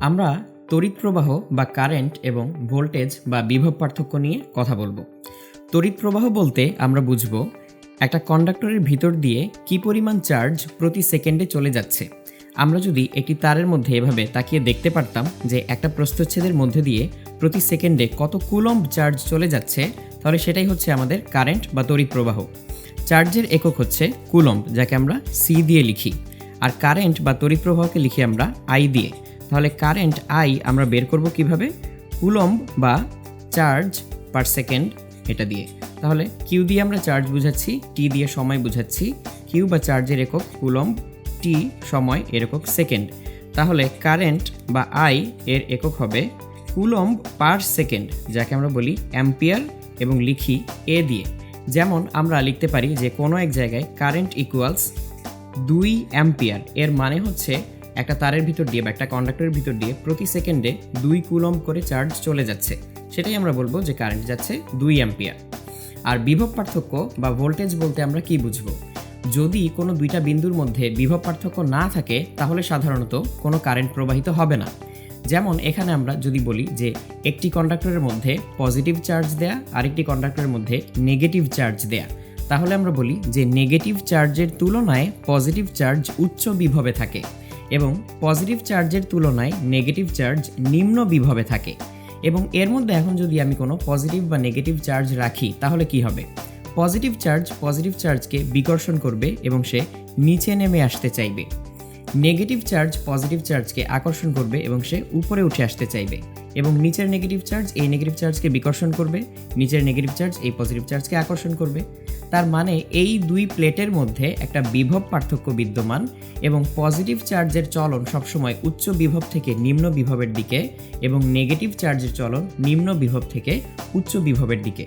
আমরা তড়িৎ প্রবাহ বা কারেন্ট এবং ভোল্টেজ বা বিভব পার্থক্য নিয়ে কথা বলব। তড়িৎ প্রবাহ বলতে আমরা বুঝব একটা কন্ডাক্টরের ভিতর দিয়ে কি পরিমাণ চার্জ প্রতি সেকেন্ডে চলে যাচ্ছে। আমরা যদি একটি তারের মধ্যে এভাবে তাকিয়ে দেখতে পারতাম যে একটা প্রস্থচ্ছেদের মধ্যে দিয়ে প্রতি সেকেন্ডে কত কুলম্ব চার্জ চলে যাচ্ছে, তাহলে সেটাই হচ্ছে আমাদের কারেন্ট বা তড়িৎ প্রবাহ চার্জের একক হচ্ছে কুলম্ব, যাকে আমরা সি দিয়ে লিখি। আর কারেন্ট বা তড়িৎ প্রবাহকে লিখি আমরা আই দিয়ে। তাহলে কারেন্ট আই আমরা বের করব কীভাবে? কুলম্ব বা চার্জ পার সেকেন্ড এটা দিয়ে। তাহলে কিউ দিয়ে আমরা চার্জ বুঝাচ্ছি টি দিয়ে সময় বুঝাচ্ছি। কিউ বা চার্জের একক কুলম্ব টি সময় এর একক সেকেন্ড তাহলে কারেন্ট বা আই এর একক হবে কুলম্ব পার সেকেন্ড যাকে আমরা বলি অ্যাম্পিয়ার এবং লিখি এ দিয়ে। যেমন আমরা লিখতে পারি যে কোনো এক জায়গায় কারেন্ট ইকুয়ালস দুই অ্যাম্পিয়ার এর মানে হচ্ছে একটা তারের ভিতর দিয়ে বা একটা কন্ডাক্টরের ভিতর দিয়ে প্রতি সেকেন্ডে দুই কুলম করে চার্জ চলে যাচ্ছে। সেটাই আমরা বলব যে কারেন্ট যাচ্ছে দুই অ্যাম্পিয়ার আর বিভব পার্থক্য বা ভোল্টেজ বলতে আমরা কি বুঝব? যদি কোনো দুইটা বিন্দুর মধ্যে বিভব পার্থক্য না থাকে, তাহলে সাধারণত কোনো কারেন্ট প্রবাহিত হবে না। যেমন এখানে আমরা যদি বলি যে একটি কন্ডাক্টরের মধ্যে পজিটিভ চার্জ দেয়া, আরেকটি কন্ডাক্টরের মধ্যে নেগেটিভ চার্জ দেয়া। তাহলে আমরা বলি যে নেগেটিভ চার্জের তুলনায় পজিটিভ চার্জ উচ্চ বিভবে থাকে। এবং পজিটিভ চার্জের তুলনায় নেগেটিভ চার্জ নিম্ন বিভবে থাকে। এবং এর মধ্যে এখন যদি আমি কোনো পজিটিভ বা নেগেটিভ চার্জ রাখি, তাহলে কি হবে? পজিটিভ চার্জ পজিটিভ চার্জকে বিকর্ষণ করবে এবং সে নিচে নেমে আসতে চাইবে। নেগেটিভ চার্জ পজিটিভ চার্জকে আকর্ষণ করবে এবং সে উপরে উঠে আসতে চাইবে। এবং নিচের নেগেটিভ চার্জ এই নেগেটিভ চার্জকে বিকর্ষণ করবে, নিচের নেগেটিভ চার্জ এই পজিটিভ চার্জকে আকর্ষণ করবে। তার মানে এই দুই প্লেটের মধ্যে একটা বিভব পার্থক্য বিদ্যমান এবং পজিটিভ চার্জের চলন সবসময় উচ্চ বিভব থেকে নিম্ন বিভবের দিকে এবং নেগেটিভ চার্জের চলন নিম্ন বিভব থেকে উচ্চ বিভবের দিকে।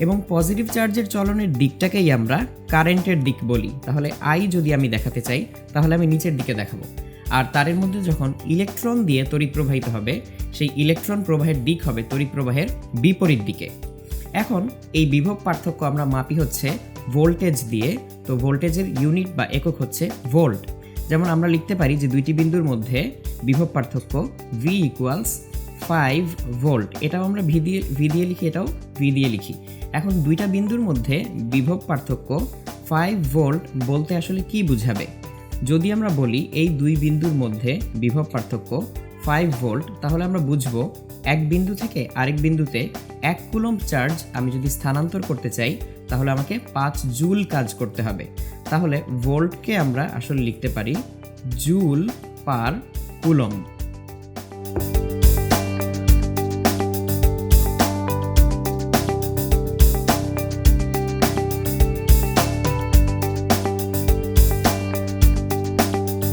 এবং পজিটিভ চার্জের চলনের দিকটাকেই আমরা কারেন্টের দিক বলি। তাহলে আই যদি আমি দেখাতে চাই, তাহলে আমি নিচের দিকে দেখাবো। আর তারের মধ্যে যখন ইলেকট্রন দিয়ে তড়িৎ প্রবাহিত হবে, সেই ইলেকট্রন প্রবাহের দিক হবে তড়িৎ প্রবাহের বিপরীত দিকে। এখন এই বিভব পার্থক্য আমরা মাপি হচ্ছে ভোল্টেজ দিয়ে, তো ভোল্টেজের ইউনিট বা একক হচ্ছে ভোল্ট যেমন আমরা লিখতে পারি যে দুইটি বিন্দুর মধ্যে বিভব পার্থক্য ভি ইকুয়ালস ফাইভ ভোল্ট এটাও আমরা ভি দিয়ে ভি দিয়ে লিখি, এটাও ভি দিয়ে লিখি। এখন দুইটা বিন্দুর মধ্যে বিভব পার্থক্য ফাইভ ভোল্ট বলতে আসলে কি বুঝাবে? যদি আমরা বলি এই দুই বিন্দুর মধ্যে বিভব পার্থক্য ফাইভ ভোল্ট তাহলে আমরা বুঝব এক বিন্দু থেকে আরেক বিন্দুতে এক কুলম চার্জ আমি যদি স্থানান্তর করতে চাই, তাহলে আমাকে পাঁচ জুল কাজ করতে হবে। তাহলে ভোল্টকে আমরা আসলে লিখতে পারি জুল পার কুলম্ব।